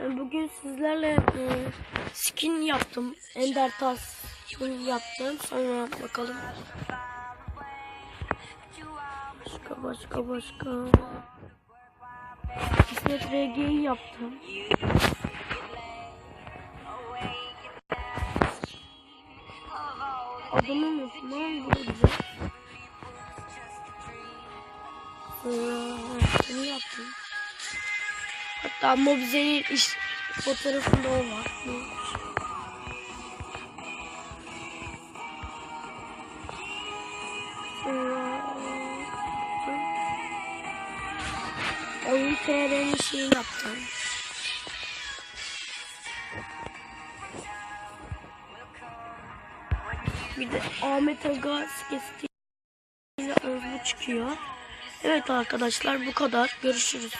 Ben bugün sizlerle e, skin yaptım. Ender tas yaptım. Sonra bakalım. Başka başka başka. İsmet RG'yi yaptım. Adını unuttum ama bu güzel. Sonra bunu. Hatta Mobize'nin iş fotoğrafında o var. Sonra Oyun TR'nin şeyi yaptım. Bir de Ahmet Aga skesiyle Özlü çıkıyor. Evet arkadaşlar bu kadar. Görüşürüz.